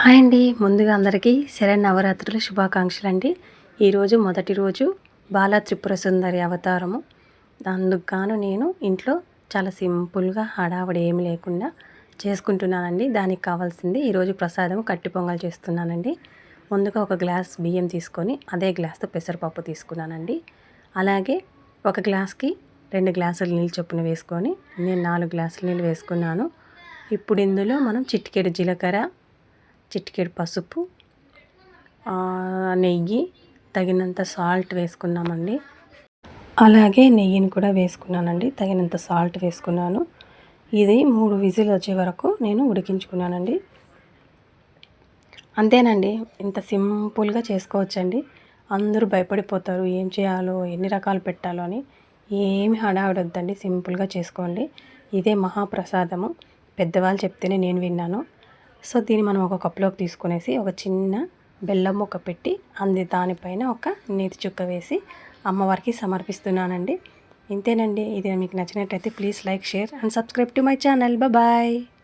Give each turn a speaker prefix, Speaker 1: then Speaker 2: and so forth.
Speaker 1: Hi అండి. ముందుగా అందరికీ శరణ్ నవరాత్రుల శుభాకాంక్షలు అండి ఈరోజు మొదటి రోజు బాల త్రిపుర సుందరి అవతారము. అందుకు నేను ఇంట్లో చాలా సింపుల్గా హడావడి ఏమి లేకుండా చేసుకుంటున్నానండి. దానికి కావాల్సింది ఈరోజు ప్రసాదం కట్టి పొంగల్ చేస్తున్నానండి. ముందుగా ఒక గ్లాస్ బియ్యం తీసుకొని అదే గ్లాస్తో పెసరపప్పు తీసుకున్నానండి. అలాగే ఒక గ్లాస్కి రెండు గ్లాసులు నీళ్ళు చొప్పున వేసుకొని నేను నాలుగు గ్లాసులు నీళ్ళు వేసుకున్నాను. ఇప్పుడు ఇందులో మనం చిటికెడు జీలకర్ర చిటికెడు పసుపు నెయ్యి తగినంత సాల్ట్ వేసుకున్నామండి. అలాగే నెయ్యిని కూడా వేసుకున్నానండి. తగినంత సాల్ట్ వేసుకున్నాను. ఇది మూడు విజిల్ వచ్చే వరకు నేను ఉడికించుకున్నానండి. అంతేనండి ఇంత సింపుల్గా చేసుకోవచ్చండి. అందరూ భయపడిపోతారు ఏం చేయాలో ఎన్ని రకాలు పెట్టాలో అని. ఏమి హడావిడొద్దండి సింపుల్గా చేసుకోండి. ఇదే మహాప్రసాదము. పెద్దవాళ్ళు చెప్తేనే నేను విన్నాను. సో దీన్ని మనం ఒక కప్లోకి తీసుకునేసి ఒక చిన్న బెల్లం ముక్క పెట్టి అంది దానిపైన ఒక నీతి చుక్క వేసి అమ్మవారికి సమర్పిస్తున్నానండి. ఇంతేనండి. ఇది మీకు నచ్చినట్టయితే please like share and subscribe to my channel. Bye.